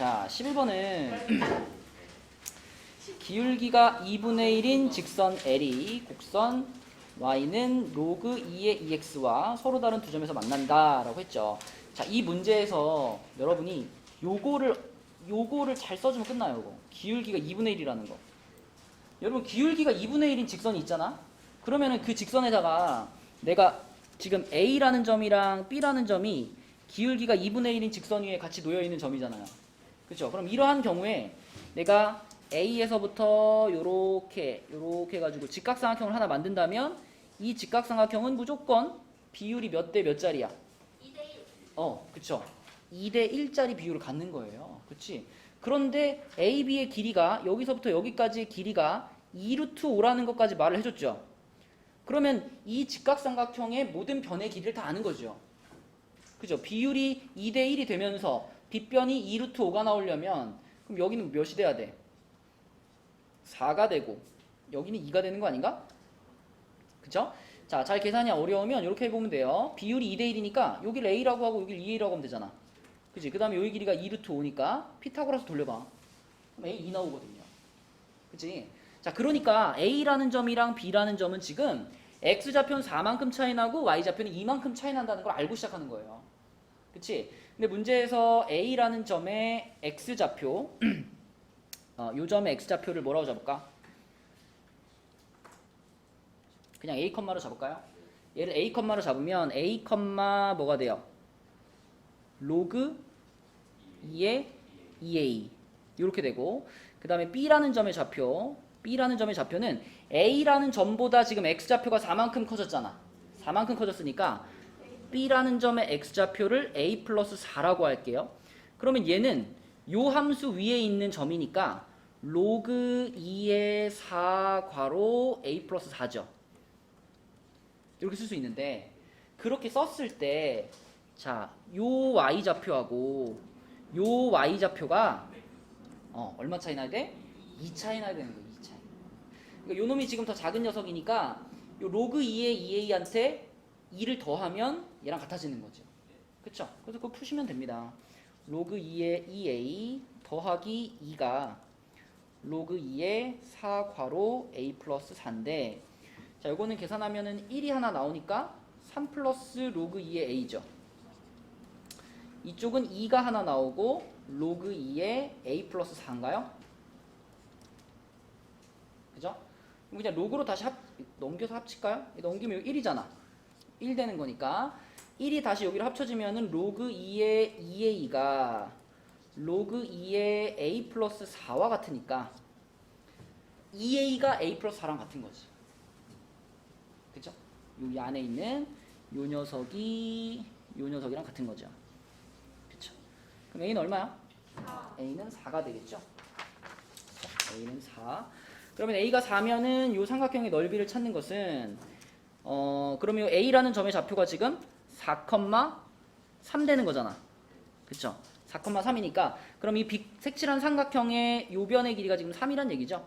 자, 11번은 기울기가 2분의 1인 직선 L이 곡선 y는 로그 2의 2x와 서로 다른 두 점에서 만난다 라고 했죠. 자, 이 문제에서 여러분이 요거를 요거를 잘 써주면 끝나요. 이거. 기울기가 2분의 1이라는 거. 여러분 기울기가 2분의 1인 직선이 있잖아. 그러면은 그 직선에다가 내가 지금 A라는 점이랑 B라는 점이 기울기가 2분의 1인 직선 위에 같이 놓여 있는 점이잖아요. 그렇죠? 그럼 이러한 경우에 내가 A에서부터 요렇게 요렇게 해 가지고 직각삼각형을 하나 만든다면 이 직각삼각형은 무조건 비율이 몇 대 몇 짜리야? 2대1 어, 그쵸. 2대 1짜리 비율을 갖는 거예요. 그치? 그런데 AB의 길이가 여기서부터 여기까지의 길이가 2루트 5라는 것까지 말을 해줬죠. 그러면 이 직각삼각형의 모든 변의 길이를 다 아는 거죠. 그죠? 비율이 2대 1이 되면서 빗변이 2루트 5가 나오려면 그럼 여기는 몇이 돼야 돼? 4가 되고 여기는 2가 되는 거 아닌가? 그쵸? 자, 잘 계산이 어려우면 이렇게 해보면 돼요. 비율이 2대 1이니까 여기를 A라고 하고 여기를 2A라고 하면 되잖아. 그치? 그 다음에 여기 길이가 2루트 5니까 피타고라스 돌려봐. 그럼 A 2 나오거든요. 그치? 자, 그러니까 A라는 점이랑 B라는 점은 지금 X좌표는 4만큼 차이 나고 Y좌표는 2만큼 차이 난다는 걸 알고 시작하는 거예요. 그치? 근데 문제에서 A라는 점의 X좌표 어, 요 점의 X좌표를 뭐라고 잡을까? 그냥 A 컴마로 잡을까요? 얘를 A 컴마로 잡으면 A 뭐가 돼요? 로그 2의 2A 이렇게 되고 그 다음에 B라는 점의 좌표 B라는 점의 좌표는 A라는 점보다 지금 X좌표가 4만큼 커졌잖아 4만큼 커졌으니까 B라는 점의 X좌표를 A 플러스 4라고 할게요 그러면 얘는 요 함수 위에 있는 점이니까 로그 2의 4 괄호 A 플러스 4죠 이렇게 쓸 수 있는데 그렇게 썼을 때 자, 요 y 좌표하고 요 y 좌표가 어, 얼마 차이 나야 돼? 2 차이 나야 되는 거야, 2 차이. 그러니까 요 놈이 지금 더 작은 녀석이니까 요 로그 2의 2a한테 2를 더하면 얘랑 같아지는 거죠. 그쵸? 그래서 그거 푸시면 됩니다. 로그 2의 2a 더하기 2가 로그 2의 4 괄호 a 플러스 4인데 자, 요거는 계산하면은 1이 하나 나오니까 3 플러스 로그 2의 a죠. 이쪽은 2가 하나 나오고 로그 2의 a 플러스 4인가요? 그죠? 그냥 로그로 다시 합, 넘겨서 합칠까요? 넘기면 1이잖아. 1 되는 거니까 1이 다시 여기로 합쳐지면은 로그 2의 2의 2가 로그 2의 a 플러스 4와 같으니까 2a가 a 플러스 4랑 같은 거지. 그죠? 여기 안에 있는 요 녀석이 요 녀석이랑 같은 거죠. 그쵸? 그럼 a는 얼마야? 4 a는 4가 되겠죠? 자, a는 4. 그러면 a가 4면은 요 삼각형의 넓이를 찾는 것은 어 그러면 요 a라는 점의 좌표가 지금 4,3 되는 거잖아. 그쵸? 4,3이니까 그럼 이 빅, 색칠한 삼각형의 요 변의 길이가 지금 3이란 얘기죠?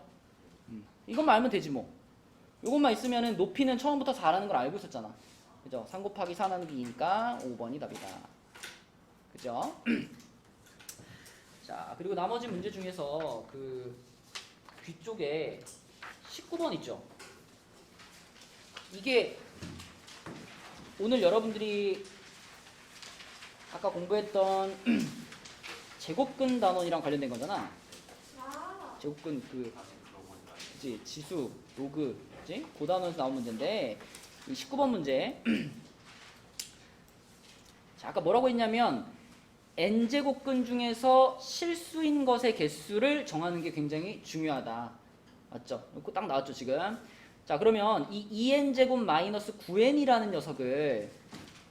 음. 이것만 알면 되지 뭐. 요것만 있으면은 높이는 처음부터 4라는 걸 알고 있었잖아. 그죠? 3 곱하기 4 나누기 2니까 5번이 답이다. 그죠? 자, 그리고 나머지 문제 중에서 그 뒤쪽에 19번 있죠? 이게 오늘 여러분들이 아까 공부했던 제곱근 단원이랑 관련된 거잖아. 아, 제곱근 그 그지? 지수 로그 그지? 그 단원에서 나온 문제인데 이 19번 문제. 자 아까 뭐라고 했냐면 n 제곱근 중에서 실수인 것의 개수를 정하는 게 굉장히 중요하다. 맞죠? 딱 나왔죠 지금 자 그러면 이 2n 제곱 마이너스 9n이라는 녀석을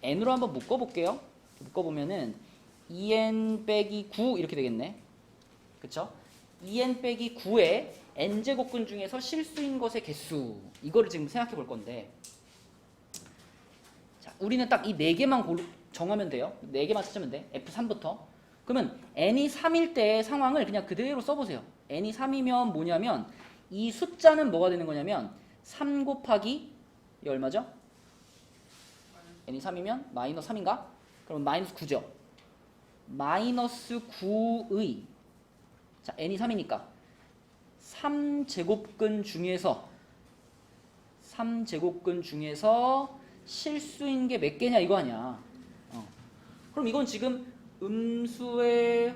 n으로 한번 묶어볼게요. 묶어보면은 2n 빼기 9 이렇게 되겠네. 그쵸? 2n 빼기 9의 n 제곱근 중에서 실수인 것의 개수. 이거를 지금 생각해 볼 건데. 자 우리는 딱이네 개만 고르, 정하면 돼요. 네 개만 찾으면 돼. F3부터. 그러면 n이 3일 때의 상황을 그냥 그대로 써보세요. N이 3이면 뭐냐면 이 숫자는 뭐가 되는 거냐면 3 곱하기 이 얼마죠? n이 3이면 마이너스 3인가? 그럼 마이너스 9죠 마이너스 9의 자 n이 3이니까 3제곱근 중에서 3제곱근 중에서 실수인 게 몇 개냐 이거 아니야. 어. 그럼 이건 지금 음수의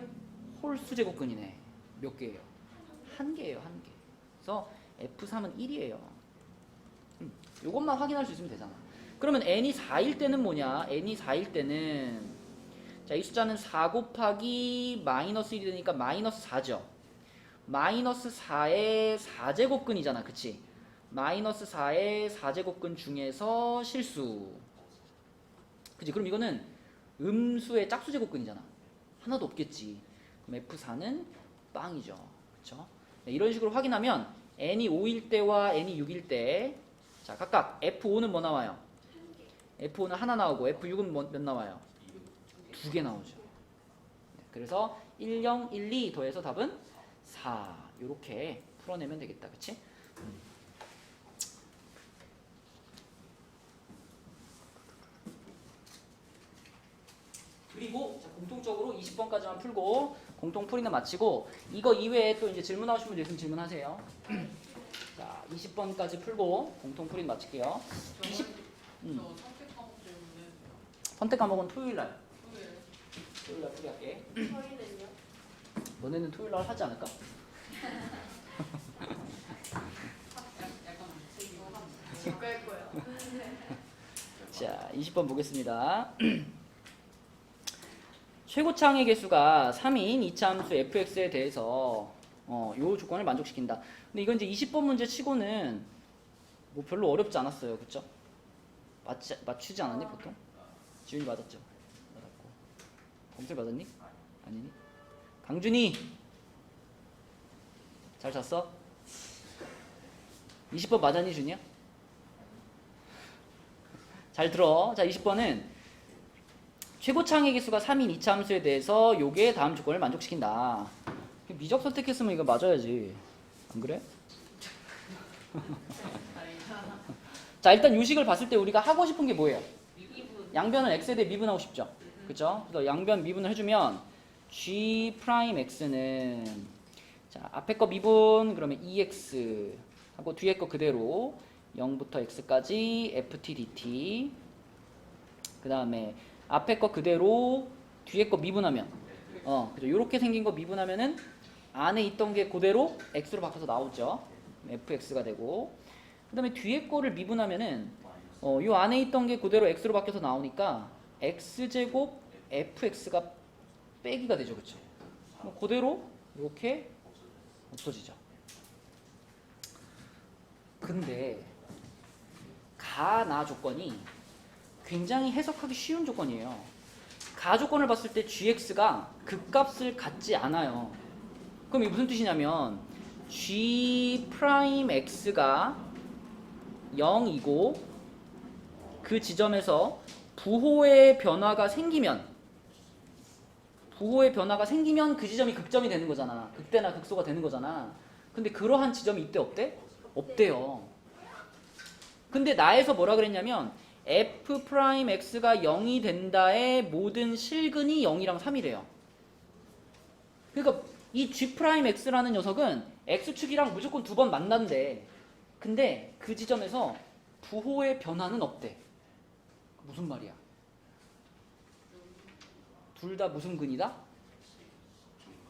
홀수 제곱근이네. 몇 개예요? 한 개예요, 한 개. 그래서 F3은 1이에요. 음, 요것만 확인할 수 있으면 되잖아. 그러면 n이 4일 때는 뭐냐? n이 4일 때는 자, 이 숫자는 4 곱하기 마이너스 1이 되니까 마이너스 4죠. 마이너스 4의 4제곱근이잖아. 그치? 마이너스 4의 4제곱근 중에서 실수. 그치? 그럼 이거는 음수의 짝수 제곱근이잖아. 하나도 없겠지. 그럼 F4는 빵이죠. 그쵸? 네, 이런 식으로 확인하면 n이 5일 때와 n이 6일 때 자, 각각 F5는 뭐 나와요? F5는 하나 나오고 F6은 뭐, 몇 나와요? 두 개 나오죠. 네, 그래서 1, 0, 1, 2 더해서 답은 4. 이렇게 풀어내면 되겠다. 그치? 음. 그리고 자, 공통적으로 20번까지만 풀고 공통 풀이는 마치고 이거 이외에 또 이제 질문 하시면 분 있으면 질문하세요. 자, 20번까지 풀고 공통 풀이는 마칠게요. 20 음. 저 선택 과목 때문에 선택 과목은 토요일 날. 후에 토요일 날 풀이할게. 저희는요? 너네는 토요일 날 하지 않을까? 약간 집갈. 자, 20번 보겠습니다. 최고창의 개수가 3인 이차함수 fx에 대해서 어, 요 조건을 만족시킨다. 근데 이건 이제 20번 문제 치고는 뭐 별로 어렵지 않았어요. 그쵸? 맞지, 맞추지 않았니, 보통? 지훈이 맞았죠? 맞았고. 범슬 맞았니? 아니니? 강준이! 잘 잤어? 20번 맞았니, 준이야? 잘 들어. 자, 20번은 최고 창의 개수가 3인 이차 함수에 대해서 요게 다음 조건을 만족시킨다. 미적 선택했으면 이거 맞아야지. 안 그래? 자, 일단 요식을 봤을 때 우리가 하고 싶은 게 뭐예요? 양변을 x에 대해 미분하고 싶죠. 그죠? 그래서 양변 미분을 해주면 g 프라임 x는 자 앞에 거 미분 그러면 2x 하고 뒤에 거 그대로 0부터 x까지 ft dt 그 다음에 앞에 거 그대로 뒤에 거 미분하면 어 그죠 요렇게 생긴 거 미분하면은 안에 있던 게 그대로 x로 바꿔서 나오죠. fx가 되고. 그 다음에 뒤에 거를 미분하면은 어, 요 안에 있던 게 그대로 x로 바뀌어서 나오니까 x제곱 fx가 빼기가 되죠. 그쵸? 뭐 그대로 이렇게 없어지죠. 근데 가나 조건이 굉장히 해석하기 쉬운 조건이에요. 가 조건을 봤을 때 gx가 극값을 갖지 않아요. 그럼 이게 무슨 뜻이냐면 g 프라임 x가 0이고 그 지점에서 부호의 변화가 생기면 부호의 변화가 생기면 그 지점이 극점이 되는 거잖아. 극대나 극소가 되는 거잖아. 근데 그러한 지점이 이때 없대? 없대요. 근데 나에서 뭐라 그랬냐면 f 프라임 x가 0이 된다의 모든 실근이 0이랑 3이래요. 그러니까 이 g 프라임 x라는 녀석은 x축이랑 무조건 두 번 만난대. 근데 그 지점에서 부호의 변화는 없대. 무슨 말이야? 둘 다 무슨 근이다?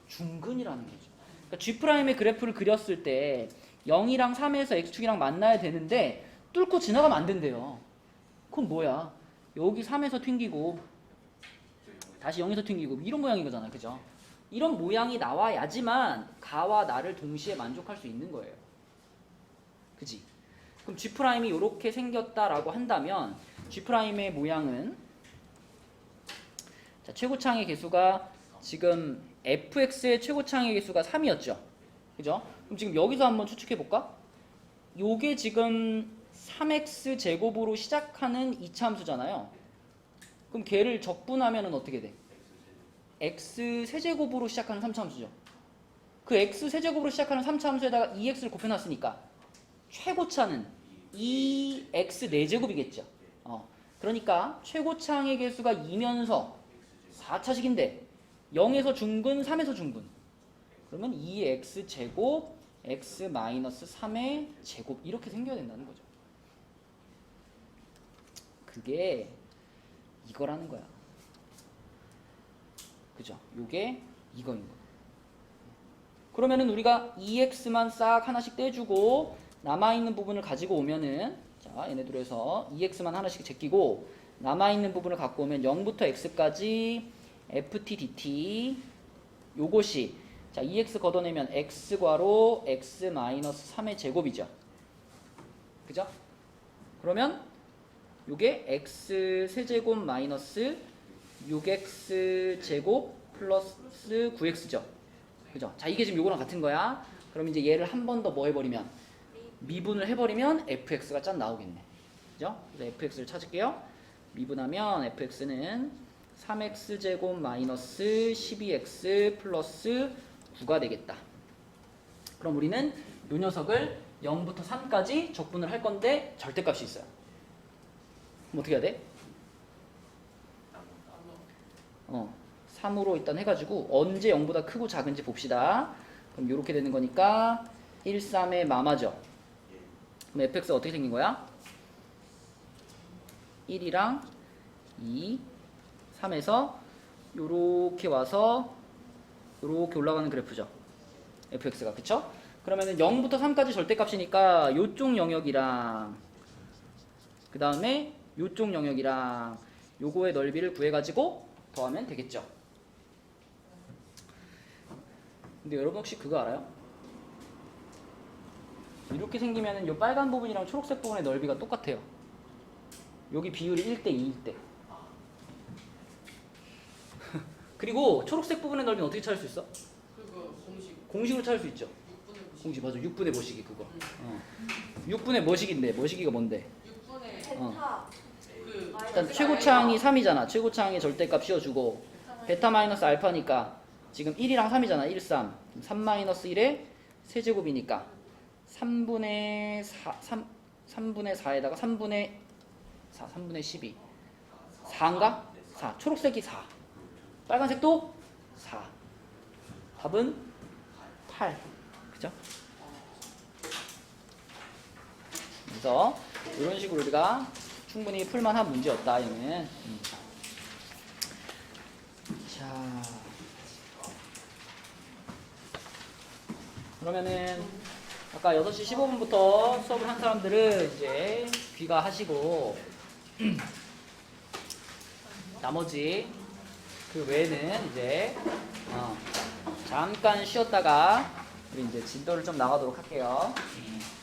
중근이라는 거죠. 그러니까 g 프라임의 그래프를 그렸을 때 0이랑 3에서 x축이랑 만나야 되는데 뚫고 지나가면 안 된대요. 그럼 뭐야? 여기 3에서 튕기고 다시 0에서 튕기고 이런 모양인 거잖아. 그죠? 이런 모양이 나와야지만 가와 나를 동시에 만족할 수 있는 거예요. 그지? 그럼 G 프라임이 이렇게 생겼다라고 한다면 G 프라임의 모양은 자, 최고창의 개수가 지금 fx의 최고창의 개수가 3이었죠. 그죠? 그럼 지금 여기서 한번 추측해 볼까? 요게 지금 3x 제곱으로 시작하는 2차 함수잖아요. 그럼 걔를 적분하면은 어떻게 돼? X 세제곱으로 시작하는 3차 함수죠. 그 x 세제곱으로 시작하는 3차 함수에다가 2x를 곱해놨으니까 최고차는 2x 4제곱이겠죠. 어, 그러니까 최고차의 개수가 2면서 4차식인데 0에서 중근, 3에서 중근. 그러면 2x 제곱 x 마이너스 3의 제곱 이렇게 생겨야 된다는 거죠. 그게 이거라는 거야. 그죠? 요게 이거인 거야. 그러면은 우리가 2x만 싹 하나씩 떼주고 남아있는 부분을 가지고 오면은 자 얘네들에서 2x만 하나씩 제끼고 남아있는 부분을 갖고 오면 0부터 x까지 ft dt 요것이 자 2x 걷어내면 x괄호 x 마이너스 3의 제곱이죠 그죠? 그러면 요게 x 세제곱 마이너스 6x 제곱 플러스 9x죠 그죠? 자 이게 지금 요거랑 같은 거야 그럼 이제 얘를 한 번 더 뭐 해버리면 미분을 해버리면 fx가 짠 나오겠네 그죠? 그래서 fx를 찾을게요 미분하면 fx는 3x 제곱 마이너스 12x 플러스 9가 되겠다. 그럼 우리는 요 녀석을 0부터 3까지 적분을 할 건데 절대값이 있어요. 그럼 어떻게 해야 돼? 어, 3으로 일단 해가지고 언제 0보다 크고 작은지 봅시다. 그럼 이렇게 되는 거니까 1, 3의 마마죠. 그럼 fx가 어떻게 생긴 거야? 1이랑 2, 3에서 요렇게 와서 요렇게 올라가는 그래프죠. fx가 그쵸? 그러면은 0부터 3까지 절대값이니까 요쪽 영역이랑 그 다음에 요쪽 영역이랑 요거의 넓이를 구해가지고 더하면 되겠죠. 근데 여러분 혹시 그거 알아요? 이렇게 생기면은 요 빨간 부분이랑 초록색 부분의 넓이가 똑같아요. 여기 비율이 1대 2일 때. 그리고 초록색 부분의 넓이는 어떻게 찾을 수 있어? 그거 공식 공식으로 찾을 수 있죠. 6분의 90. 공식 맞아. 6분의 뭐식이 그거. 어. 6분의 뭐식인데 뭐식이가 뭔데? 6분의 어. 일단 최고차항이 3이잖아. 최고차항의 절대값 씌워주고 베타 마이너스 알파니까 지금 1이랑 3이잖아. 1, 3. 3 마이너스 1의 세제곱이니까 3분의 4, 3, 3분의 4에다가 3분의 4, 3분의 12. 4인가? 4. 초록색이 4. 빨간색도 4. 답은 8. 그죠? 그래서 이런 식으로 우리가 충분히 풀만한 문제였다 얘는. 음. 자, 그러면은 아까 6시 15분부터 수업을 한 사람들은 이제 귀가하시고 나머지 그 외에는 이제 어, 잠깐 쉬었다가 우리 이제 진도를 좀 나가도록 할게요. 음.